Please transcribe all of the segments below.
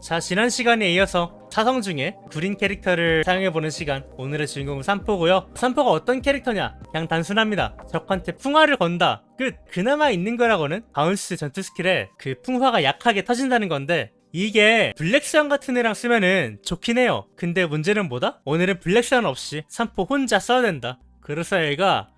자 지난 시간에 이어서 사성 중에 구린 캐릭터를 사용해보는 시간 오늘의 주인공은 산포고요. 산포가 어떤 캐릭터냐? 그냥 단순합니다. 적한테 풍화를 건다. 끝. 그나마 있는 거라고는 바운스 전투 스킬에 그 풍화가 약하게 터진다는 건데 이게 블랙스완 같은 애랑 쓰면은 좋긴 해요. 근데 문제는 뭐다? 오늘은 블랙스완 없이 산포 혼자 써야 된다. 그래서 얘가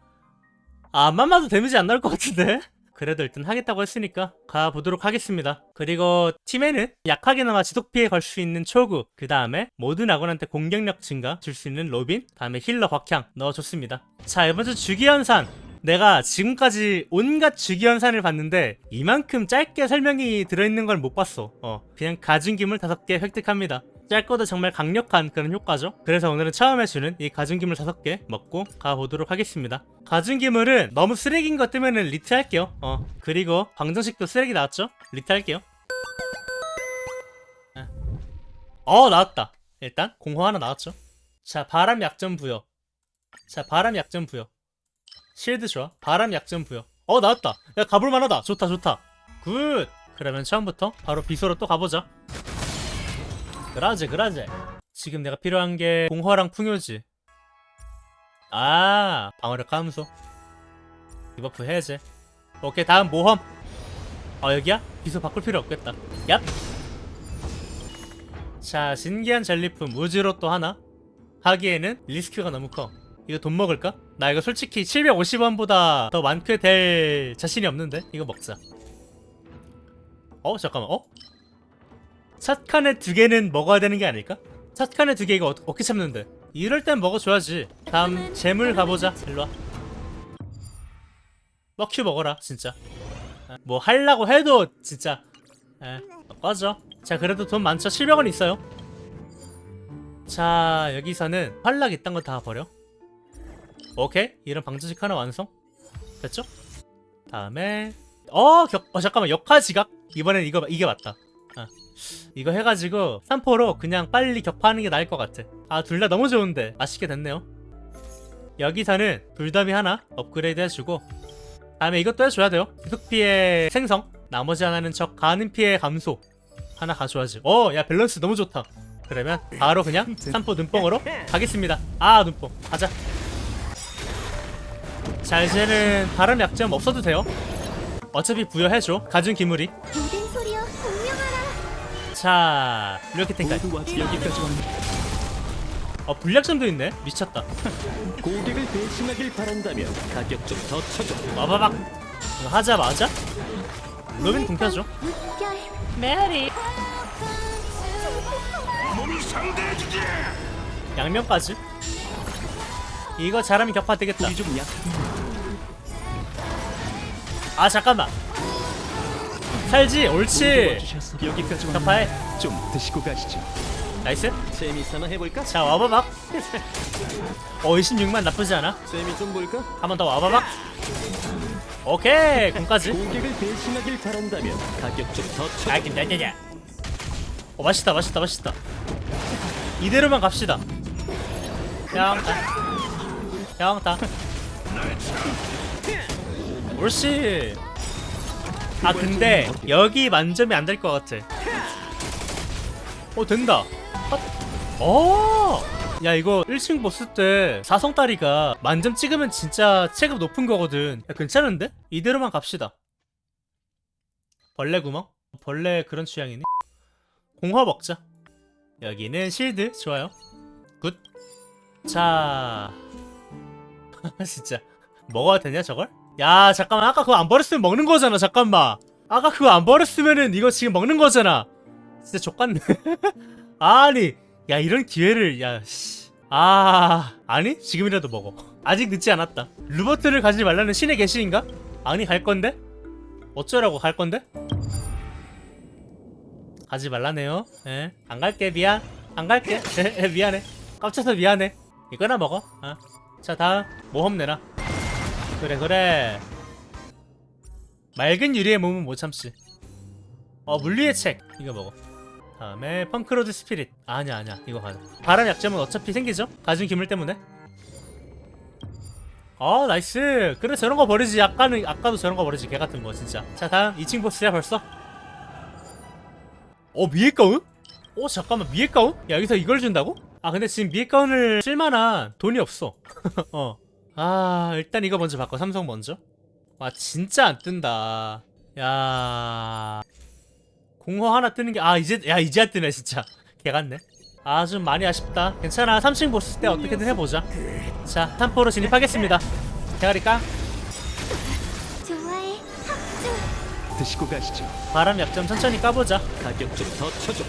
안만 봐도 데미지 안 나올 것 같은데? 그래도 일단 하겠다고 했으니까 가보도록 하겠습니다. 그리고 팀에는 약하게나마 지속피해 걸 수 있는 초구, 그 다음에 모든 아군한테 공격력 증가 줄 수 있는 로빈, 다음에 힐러 곽향 넣어줬습니다. 자, 이번 주 주기현산. 내가 지금까지 온갖 주기현산을 봤는데 이만큼 짧게 설명이 들어있는 걸 못 봤어. 어, 그냥 가중기물 다섯 개 획득합니다. 짧고도 정말 강력한 그런 효과죠. 그래서 오늘은 처음 해주는 이 가중기물 다섯 개 먹고 가보도록 하겠습니다. 가중기물은 너무 쓰레기인 것 뜨면 은 리트 할게요. 어, 그리고 방정식도 쓰레기 나왔죠? 리트 할게요. 아. 어, 나왔다. 일단 공허 하나 나왔죠. 자, 바람 약점 부여. 자, 바람 약점 부여. 실드 좋아. 바람 약점 부여. 어, 나왔다. 야, 가볼 만하다. 좋다, 좋다. 굿. 그러면 처음부터 바로 비소로 또 가보자. 그라제, 그라제. 지금 내가 필요한 게 공허랑 풍요지. 아, 방어력 감소. 디버프 해제. 오케이, 다음 모험. 어, 여기야? 비소 바꿀 필요 없겠다. 얍. 자, 신기한 전리품 우즈로 또 하나. 하기에는 리스크가 너무 커. 이거 돈 먹을까? 나 이거 솔직히 750원보다 더 많게 될 자신이 없는데? 이거 먹자. 어, 잠깐만, 어? 샷칸에 두 개는 먹어야 되는 게 아닐까? 샷칸에 두개 이거 어, 어떻게 참는데? 이럴 땐 먹어줘야지. 다음 재물 가보자. 일로와. 뻑큐 먹어라, 진짜. 아, 뭐 하려고 해도 진짜. 에, 꺼져. 자, 그래도 돈 많죠? 700원 있어요. 자, 여기서는 활락 이딴 거다 버려. 오케이. 이런 방정식 하나 완성. 됐죠? 다음에 어, 격, 어 잠깐만 역화 지각. 이번엔 이거 이게 맞다. 아, 이거 해가지고 3포로 그냥 빨리 격파하는 게 나을 것 같아. 아, 둘 다 너무 좋은데 맛있게 됐네요. 여기서는 불더미 하나 업그레이드 해주고 다음에 이것도 해줘야 돼요. 계속 피해 생성. 나머지 하나는 적 가는 피해 감소. 하나 가져와야지. 어, 야 밸런스 너무 좋다. 그러면 바로 그냥 3포 눈뽕으로 가겠습니다. 아, 눈뽕. 가자. 자, 이제는 발음 약점 없어도 돼요. 어차피 부여해줘. 가진 기물이. 자, 이렇게 탱까지. 여기까지 왔네. 어, 불약점도 있네. 미쳤다. 고객을 배신하길 바란다면 가격 좀 더 쳐줘. 와바박. 이거 하자마자 로빈 궁 켜줘. 물결 메리. 양면까지. 이거 잘하면 격파 되겠다. 좀 약. 아 잠깐만. 살지, 옳지. 여기까지. 격파해. 좀 드시고 가시죠. 나이스. 재미삼아 해볼까? 자 와바박. 어 26만 나쁘지 않아. 재미 좀 볼까? 한 번 더 와바박. 오케이 궁까지. 고객을 배신하길 바란다면 가격 좀더 쳐줘. 아긴 야야야. 어 맛있다 맛있다 맛있다. 이대로만 갑시다. 형타. 형타. 옳지. 아 근데 여기 만점이 안 될 것 같아. 어 된다. 헛. 어. 야 이거 1층 보스 때 사성다리가 만점 찍으면 진짜 체급 높은 거거든. 야, 괜찮은데? 이대로만 갑시다. 벌레 구멍? 벌레 그런 취향이니? 공화 먹자. 여기는 실드 좋아요. 굿. 자, 진짜 먹어야 되냐 저걸? 야 잠깐만 아까 그거 안 버렸으면 먹는 거잖아 잠깐만. 아까 그거 안 버렸으면은 이거 지금 먹는 거잖아. 진짜 족같네. 아니, 야 이런 기회를 야 씨. 아 아니 지금이라도 먹어. 아직 늦지 않았다. 루버트를 가지 말라는 신의 계시인가? 아니 갈 건데? 어쩌라고 갈 건데? 가지 말라네요. 예. 안 갈게 미안. 안 갈게. 예, 미안해. 깜짝서 미안해. 이거나 먹어. 어. 자 다음 모험 내라. 그래 그래. 맑은 유리의 몸은 못 참지. 어 물리의 책 이거 먹어. 다음에 펑크로드 스피릿 아니야 아니야 이거 가자. 바람 약점은 어차피 생기죠? 가진 기물 때문에. 어 나이스. 그래 저런 거 버리지. 아까는 아까도 저런 거 버리지. 개 같은 거 진짜. 자 다음 2층 보스야 벌써. 어 거은? 오 잠깐만 미에 가운? 야 여기서 이걸 준다고? 아 근데 지금 미에 가운을 쓸만한 돈이 없어 어 아 일단 이거 먼저 바꿔. 삼성 먼저? 와 진짜 안 뜬다. 야. 공허 하나 뜨는 게 아 이제 야 이제 안 뜨네 진짜. 개같네. 아 좀 많이 아쉽다. 괜찮아. 3층 보스 때 어떻게든 해보자. 자 3포로 진입하겠습니다. 대가리 깡. 좋아해. 드시고 가시죠. 바람 약점 천천히 까보자. 가격 좀 더 쳐줘.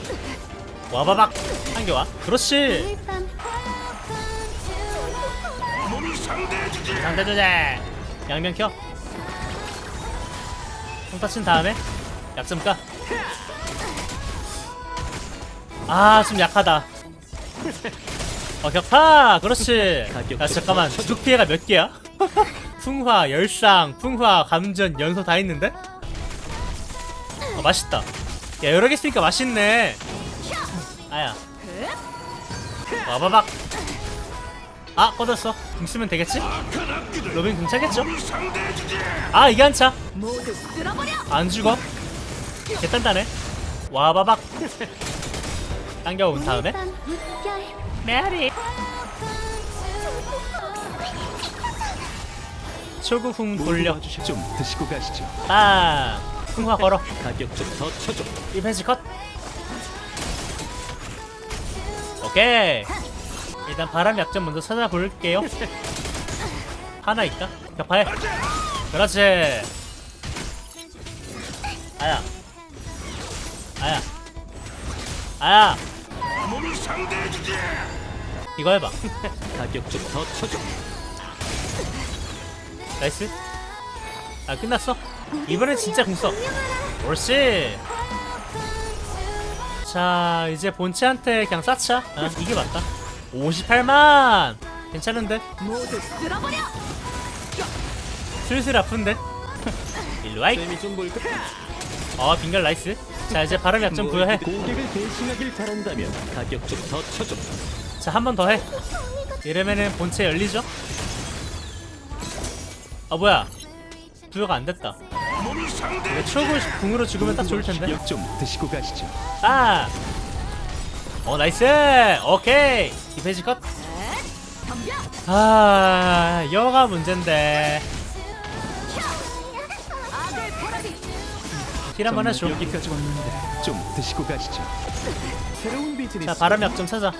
와바박 한개 와. 그렇지. 밤 상대 주제. 양면 켜. 손타 친 다음에 약점 까아좀 약하다. 어 격파! 그렇지. 야 잠깐만. 주독 피해가 몇 개야? 풍화 열상 풍화 감전 연소 다 있는데? 어 맛있다. 야 여러 개 쓰니까 맛있네. 아야. 와바박 아 꺼졌어. 궁 쓰면 되겠지? 로빈 궁 차겠죠? 아 이게 한차. 안 죽어? 개 단단해 와바박. 당겨온 다음에? 메아리. 초구풍 돌려. 좀 드시고 가시죠. 빵 풍화 걸어. 가격 좀 더 쳐줘. 1펜시 컷. 오케이 일단 바람 약점 먼저 찾아볼게요. 하나 있다? 격파해 그렇지. 아야. 아야. 아야. 이거 해봐. 가격 좀 더 쳐줘. 나이스. 아 끝났어? 이번엔 진짜 궁써. 옳지. 자 이제 본체한테 그냥 쌓자 아, 이게 맞다 58만. 괜찮은데? 슬슬 아픈데? 일로와이. 쌤이 좀 볼까? 어 빙결 나이스. 자 이제 바람 약점 부여해. 고객을 대신하길 바란다면 가격 좀 더 쳐줘. 자 한 번 더 해. 이러면은 본체 열리죠? 아 뭐야? 부여가 안 됐다. 추억을 궁으로 죽으면 딱 좋을 텐데. 가격 좀 드시고 가시죠. 아! 어 나이스! 오케이! 디페이지 컷! 아 여가 문제인데 힐 한번 해줘 여기까지 왔는데 좀 드시고 가시죠. 새로운 비즈니스. 자 바람 약점 찾아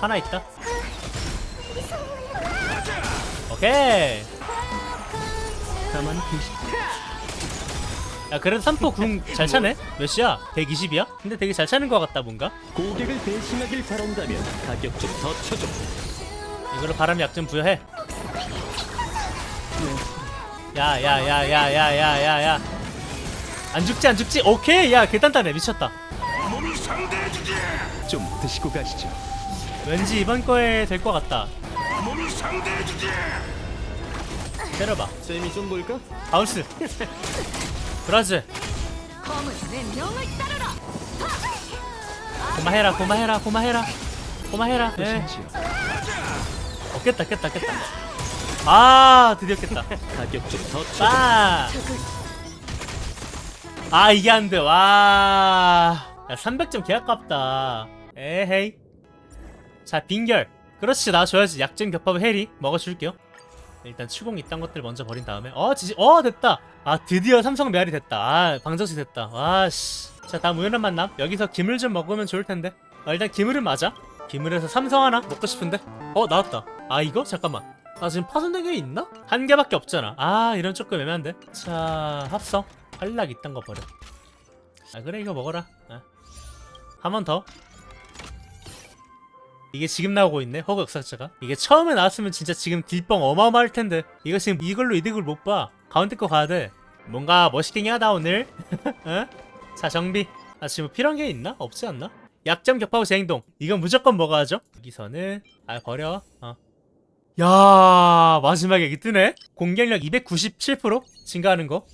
하나 있다 오케이 가만 계시. 야 그래도 3포 궁 잘 차네? 몇이야? 120이야? 근데 되게 잘 차는 것 같다 뭔가? 고객을 대신하길 바란다면 가격 좀 더 쳐줘. 이거로 바람 약점 부여해 야야야야야야야야 안 죽지 안 죽지 오케이 야 개단단해 미쳤다 좀 드시고 가시죠. 왠지 이번 거에 될 것 같다 때려봐 쌤이 좀 볼까? 바운스 브라즈 고마해라 고마해라 고마해라. 고마해라. 네. 어, 깼다 깼다 깼다. 아 드디어 깼다. 가격 좀더 쳐줘. 빠! 아 이게 안돼. 와. 야, 300점 개 아깝다. 에헤이. 자 빙결. 그렇지 나 줘야지. 약점 겹합 해리. 먹어줄게요 일단 추공 이딴 것들 먼저 버린 다음에 어 지지 어 됐다. 아 드디어 삼성 메아리 됐다. 아 방정시 됐다. 와씨. 자 다음 우연한 만남. 여기서 기물 좀 먹으면 좋을 텐데. 아, 일단 기물은 맞아? 기물에서 삼성 하나 먹고 싶은데? 어 나왔다. 아 이거? 잠깐만. 나 지금 파손된 게 있나? 한 개밖에 없잖아. 아 이런 조금 애매한데. 자 합성. 활락 이딴 거 버려. 아 그래 이거 먹어라. 아. 한번 더 이게 지금 나오고 있네 허그 역사자가. 이게 처음에 나왔으면 진짜 지금 딜뻥 어마어마할 텐데. 이거 지금 이걸로 이득을 못 봐. 가운데 거 가야 돼. 뭔가 멋있긴 하다 오늘. 어? 자 정비. 아 지금 필요한 게 있나? 없지 않나? 약점 격파후 재행동. 이건 무조건 먹어야죠? 여기서는. 아 버려. 어. 야 마지막에 여기 뜨네. 공격력 297% 증가하는 거.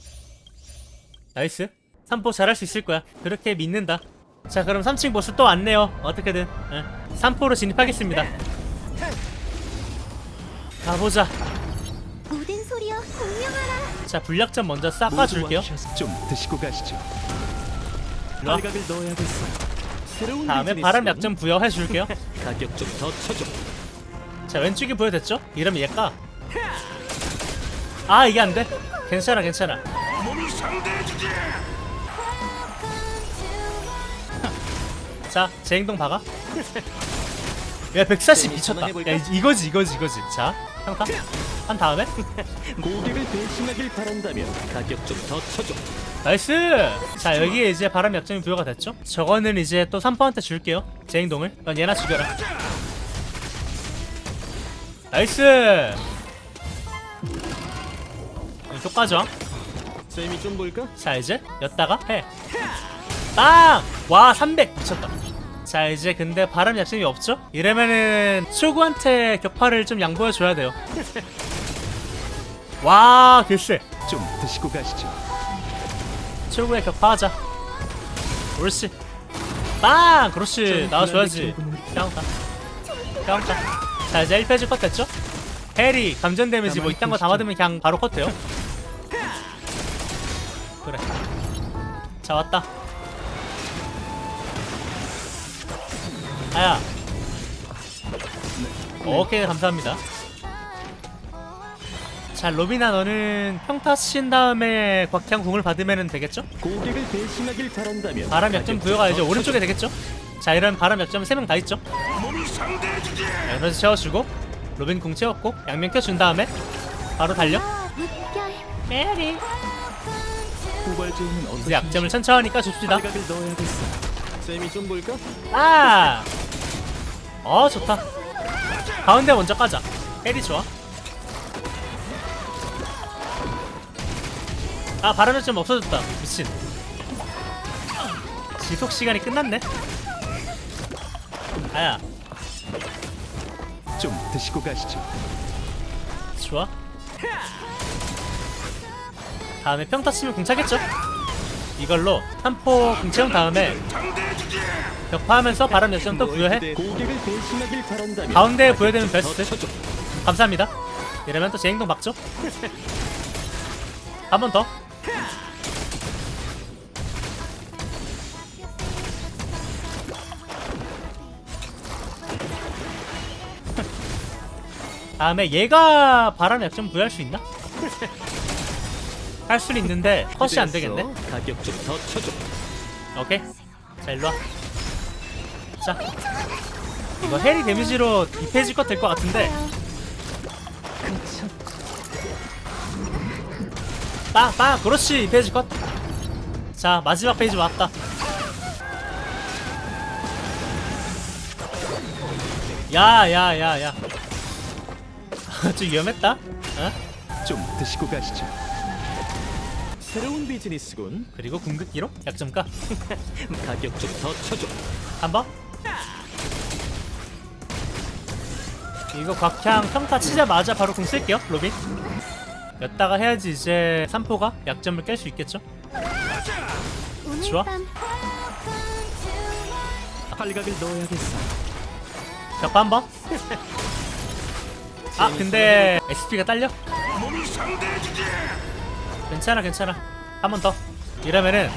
나이스. 3포 잘할 수 있을 거야. 그렇게 믿는다. 자 그럼 3층 보스 또 왔네요. 어떻게든. 예. 3포로 진입하겠습니다 가보자 모든 소리여 공명하라 자 불약점 먼저 싹 모두 와주셔서 좀 드시고 가시죠. 일로와 팔각을 넣어야겠어. 새로운 다음에. 바람 약점 부여해 줄게요 가격 좀 더 쳐줘. 자 왼쪽이 부여됐죠? 이러면 얘까 아 이게 안돼 괜찮아 괜찮아 자 제 행동 봐가 야 140 미쳤다. 야 이- 이거지 이거지 이거지. 자 평타. 한 다음에. 고객을 배신하길 바란다면 가격 좀 더 쳐줘. 나이스! 자 여기에 이제 바람 약점이 부여가 됐죠? 저거는 이제 또 3퍼한테 줄게요. 제 행동을. 넌 얘나 죽여라. 나이스! 가져 쌤이 좀 볼까? 자 이제 였다가 해. 빵! 와 300 미쳤다 자 이제 근데 바람 약점이 없죠? 이러면은 초구한테 격파를 좀 양보해줘야 돼요. 와 글쎄. 좀 드시고 가시죠. 최고의 격파하자. 옳지. 빵! 그렇지. 나와줘야지. 깡다. 깡다. 자 이제 1페이지 컷 됐죠? 해리 감전 데미지 뭐 이딴 거 다 받으면 그냥 바로 컷 돼요? 그래. 자 왔다 아야 오케이 감사합니다 자 로비나 너는 평타 친 다음에 곽향 궁을 받으면 되겠죠? 고객을 배신하길 바란다면 바람 약점 가격 부여가 좀 이제 더 오른쪽에. 되겠죠? 자 이런 바람 약점 3명 다 있죠? 자, 에너지 채워주고 로빈 궁 채웠고 양면 켜준 다음에 바로 달려 메리 후발제는 이제 약점을 천천히 까줍시다 팔각을 넣어야겠어. 쌤이 좀 볼까? 아! 어 좋다. 가운데 먼저 까자. 해리 좋아. 아 바람 약점 없어졌다. 미친. 지속 시간이 끝났네. 아야. 좀 드시고 가시죠. 좋아. 다음에 평타 치면 궁 차겠죠? 이걸로 한포 궁 채운 다음에 격파하면서 바람 역전 또 부여해. 배신하길 바란다면 가운데에 좀 베스트. 감사합니다. 이러면 또 제 행동 막죠? 한 번 더. 다음에 얘가 바람 약점 부여할 수 있나? 할 수는 있는데 컷이 안 되겠네. 가격 좀 더 쳐줘. 오케이. 자 일로 와. 자. 이거 해리 데미지로 2페이지 컷 될 것 같은데. 빵! 빵! 그렇지! 2페이지 컷. 자 마지막 페이지 왔다. 야 야 야 야. 좀 위험했다. 어? 좀 드시고 가시죠. 새로운 비즈니스군. 그리고 궁극기로 약점가 가격 좀 더 쳐줘. 한번 이거 곽향 평타 치자마자 바로 궁 쓸게요 로빈 였다가 해야지 이제 3포가 약점을 깰 수 있겠죠 좋아. 밤 팔각을 넣어야겠어. 격파 한번 아 근데 SP가 딸려? 괜찮아 괜찮아. 한 번 더. 이러면은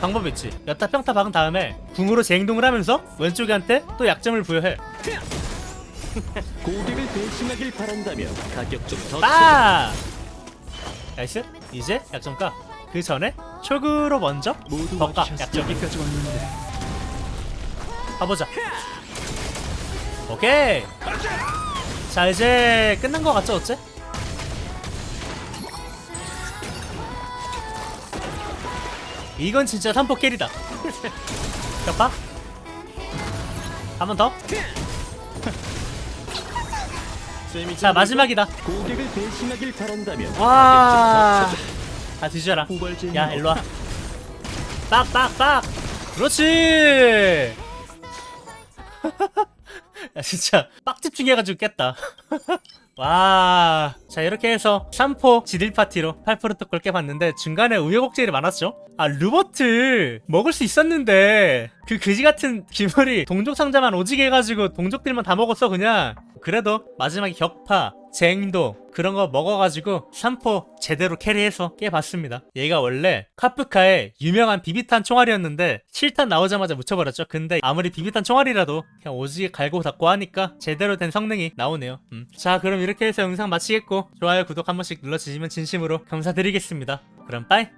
방법이 있지. 여타 평타 박은 다음에 궁으로 재행동을 하면서 왼쪽한테 또 약점을 부여해. 고객을 배신하길 바란다면 가격 좀더 쳐줘. 빠! 나이스. 이제 약점가. 그 전에 초구로 먼저 덕가 약점이 여기까지 왔는데. 가보자. 오케이. 자 이제 끝난 거 같죠 어째? 이건 진짜 3포 캐리다 격파 한 번 더. 자좀 마지막이다. 고객을 배신하길 바란다면 와. 다 뒤져라. 후발제는 야 일로 와. 빡빡빡. 그렇지. 야 진짜 빡 집중해가지고 깼다. 와, 자 이렇게 해서 3포 지딜 파티로 8프로토콜 깨봤는데 중간에 우여곡절이 많았죠? 아 루버트 먹을 수 있었는데 그 그지 같은 기물이 동족 상자만 오지게 해가지고 동족들만 다 먹었어 그냥. 그래도 마지막에 격파, 쟁도 그런 거 먹어가지고 3포 제대로 캐리해서 깨봤습니다. 얘가 원래 카프카의 유명한 비비탄 총알이었는데 7탄 나오자마자 묻혀버렸죠. 근데 아무리 비비탄 총알이라도 그냥 오지게 갈고 닦고 하니까 제대로 된 성능이 나오네요. 음. 자 그럼 이렇게 해서 영상 마치겠고 좋아요 구독 한 번씩 눌러주시면 진심으로 감사드리겠습니다. 그럼 빠이!